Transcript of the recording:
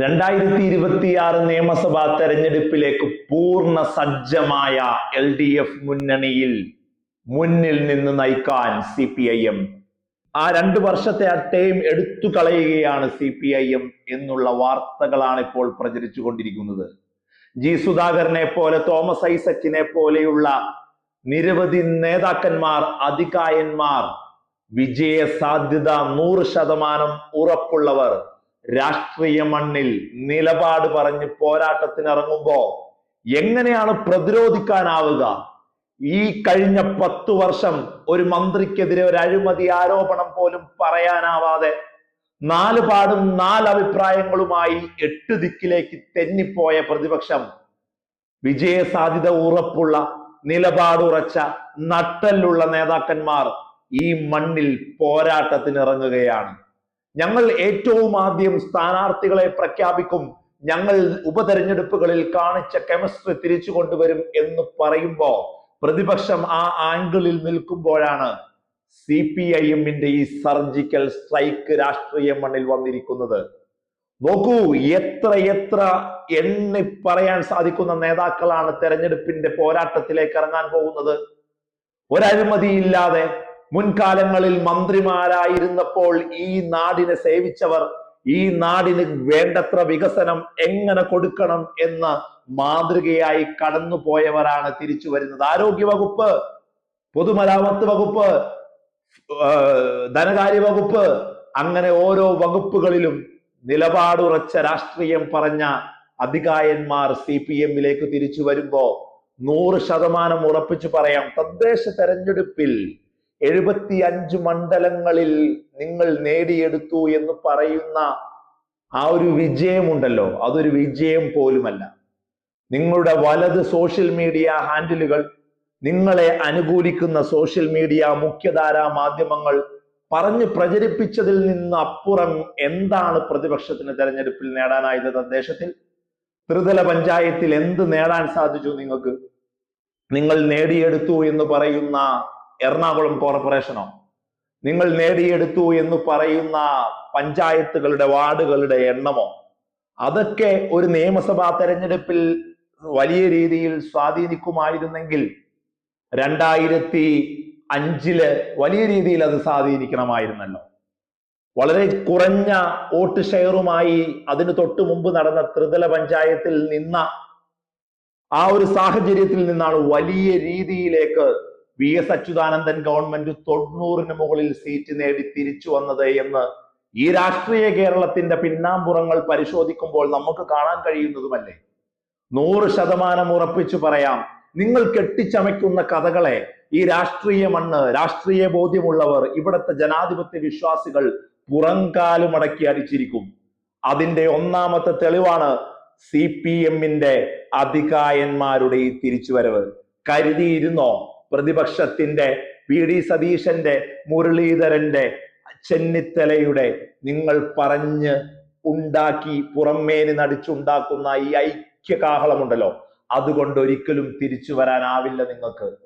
രണ്ടായിരത്തി ഇരുപത്തിയാറ് നിയമസഭാ തെരഞ്ഞെടുപ്പിലേക്ക് പൂർണ സജ്ജമായ എൽ ഡി എഫ് മുന്നണിയിൽ മുന്നിൽ നിന്ന് നയിക്കാൻ സി പി ഐ എം ആ രണ്ട് വർഷത്തെ ആ ടൈം എടുത്തു കളയുകയാണ് സി പി ഐ എം എന്നുള്ള വാർത്തകളാണ് ഇപ്പോൾ പ്രചരിച്ചു കൊണ്ടിരിക്കുന്നത്. ജി സുധാകരനെ പോലെ തോമസ് ഐസക്കിനെ പോലെയുള്ള നിരവധി നേതാക്കന്മാർ അധികായന്മാർ വിജയ സാധ്യത നൂറ് ശതമാനം ഉറപ്പുള്ളവർ രാഷ്ട്രീയ മണ്ണിൽ നിലപാട് പറഞ്ഞ് പോരാട്ടത്തിനിറങ്ങുമ്പോ എങ്ങനെയാണ് പ്രതിരോധിക്കാനാവുക? ഈ കഴിഞ്ഞ പത്തു വർഷം ഒരു മന്ത്രിക്കെതിരെ ഒരു അഴിമതി ആരോപണം പോലും പറയാനാവാതെ നാല് പാടും നാല് അഭിപ്രായങ്ങളുമായി എട്ട് ദിക്കിലേക്ക് തെന്നിപ്പോയ പ്രതിപക്ഷം വിജയ സാധ്യത ഉറപ്പുള്ള നിലപാടുറച്ച നട്ടലുള്ള നേതാക്കന്മാർ ഈ മണ്ണിൽ പോരാട്ടത്തിന് ഇറങ്ങുകയാണ് ഞങ്ങൾ ഏറ്റവും ആദ്യം സ്ഥാനാർത്ഥികളെ പ്രഖ്യാപിക്കും. ഞങ്ങൾ ഉപതെരഞ്ഞെടുപ്പുകളിൽ കാണിച്ച കെമിസ്ട്രി തിരിച്ചു കൊണ്ടുവരും എന്ന് പറയുമ്പോ പ്രതിപക്ഷം ആ ആംഗിളിൽ നിൽക്കുമ്പോഴാണ് സി പി ഐ എമ്മിന്റെ ഈ സർജിക്കൽ സ്ട്രൈക്ക് രാഷ്ട്രീയ മണ്ണിൽ വന്നിരിക്കുന്നത്. നോക്കൂ എത്ര എത്ര എണ്ണി പറയാൻ സാധിക്കുന്ന നേതാക്കളാണ് തെരഞ്ഞെടുപ്പിന്റെ പോരാട്ടത്തിലേക്ക് ഇറങ്ങാൻ പോകുന്നത്. ഒരഴിമതിയില്ലാതെ മുൻകാലങ്ങളിൽ മന്ത്രിമാരായിരുന്നപ്പോൾ ഈ നാടിനെ സേവിച്ചവർ ഈ നാടിന് വേണ്ടത്ര വികസനം എങ്ങനെ കൊടുക്കണം എന്ന മാതൃകയായി കടന്നു പോയവരാണ് തിരിച്ചു വരുന്നത്. ആരോഗ്യ വകുപ്പ് പൊതുമരാമത്ത് വകുപ്പ് ധനകാര്യ വകുപ്പ് അങ്ങനെ ഓരോ വകുപ്പുകളിലും നിലപാടുറച്ച രാഷ്ട്രീയം പറഞ്ഞ അധികായന്മാർ സി പി എമ്മിലേക്ക് തിരിച്ചു വരുമ്പോ നൂറ് ശതമാനം ഉറപ്പിച്ചു പറയാം. തദ്ദേശ തെരഞ്ഞെടുപ്പിൽ എഴുപത്തി അഞ്ച് മണ്ഡലങ്ങളിൽ നിങ്ങൾ നേടിയെടുത്തു എന്ന് പറയുന്ന ആ ഒരു വിജയമുണ്ടല്ലോ. അതൊരു വിജയം പോലുമല്ല. നിങ്ങളുടെ വലത് സോഷ്യൽ മീഡിയ ഹാൻഡിലുകൾ നിങ്ങളെ അനുകൂലിക്കുന്ന സോഷ്യൽ മീഡിയ മുഖ്യധാരാ മാധ്യമങ്ങൾ പറഞ്ഞു പ്രചരിപ്പിച്ചതിൽ നിന്ന് അപ്പുറം എന്താണ് പ്രതിപക്ഷത്തിന് തെരഞ്ഞെടുപ്പിൽ നേടാനായത് തദ്ദേശത്തിൽ? ത്രിതല പഞ്ചായത്തിൽ എന്ത് നേടാൻ സാധിച്ചു നിങ്ങൾക്ക്? നിങ്ങൾ നേടിയെടുത്തു എന്ന് പറയുന്ന എറണാകുളം കോർപ്പറേഷനോ? നിങ്ങൾ നേടിയെടുത്തു എന്ന് പറയുന്ന പഞ്ചായത്തുകളുടെ വാർഡുകളുടെ എണ്ണമോ? അതൊക്കെ ഒരു നിയമസഭാ തെരഞ്ഞെടുപ്പിൽ വലിയ രീതിയിൽ സ്വാധീനിക്കുമായിരുന്നെങ്കിൽ രണ്ടായിരത്തി അഞ്ചിൽ വലിയ രീതിയിൽ അത് സ്വാധീനിക്കണമായിരുന്നല്ലോ. വളരെ കുറഞ്ഞ വോട്ട് ഷെയറുമായി അതിന് തൊട്ടു മുമ്പ് നടന്ന ത്രിതല പഞ്ചായത്തിൽ നിന്ന ആ ഒരു സാഹചര്യത്തിൽ നിന്നാണ് വലിയ രീതിയിലേക്ക് വി എസ് അച്യുതാനന്ദൻ ഗവൺമെന്റ് തൊണ്ണൂറിന് മുകളിൽ സീറ്റ് നേടി തിരിച്ചു വന്നത് എന്ന് ഈ രാഷ്ട്രീയ കേരളത്തിന്റെ പിന്നാമ്പുറങ്ങൾ പരിശോധിക്കുമ്പോൾ നമുക്ക് കാണാൻ കഴിയുന്നതുമല്ലേ? നൂറ് ശതമാനം ഉറപ്പിച്ചു പറയാം. നിങ്ങൾ കെട്ടിച്ചമയ്ക്കുന്ന കഥകളെ ഈ രാഷ്ട്രീയ മണ്ണ് രാഷ്ട്രീയ ബോധ്യമുള്ളവർ ഇവിടുത്തെ ജനാധിപത്യ വിശ്വാസികൾ പുറംകാലുമടക്കി അടിച്ചിരിക്കും. അതിന്റെ ഒന്നാമത്തെ തെളിവാണ് സി പി എമ്മിന്റെ അധികായന്മാരുടെ ഈ തിരിച്ചുവരവ്. കരുതിയിരുന്നോ? പ്രതിപക്ഷത്തിന്റെ വി. ഡി. സതീശന്റെ മുരളീധരന്റെ ചെന്നിത്തലയുടെ നിങ്ങൾ പറഞ്ഞ് ഉണ്ടാക്കി പുറമേന് നടിച്ചുണ്ടാക്കുന്ന ഈ ഐക്യകാഹളമുണ്ടല്ലോ. അതുകൊണ്ട് ഒരിക്കലും തിരിച്ചു വരാനാവില്ല നിങ്ങൾക്ക്.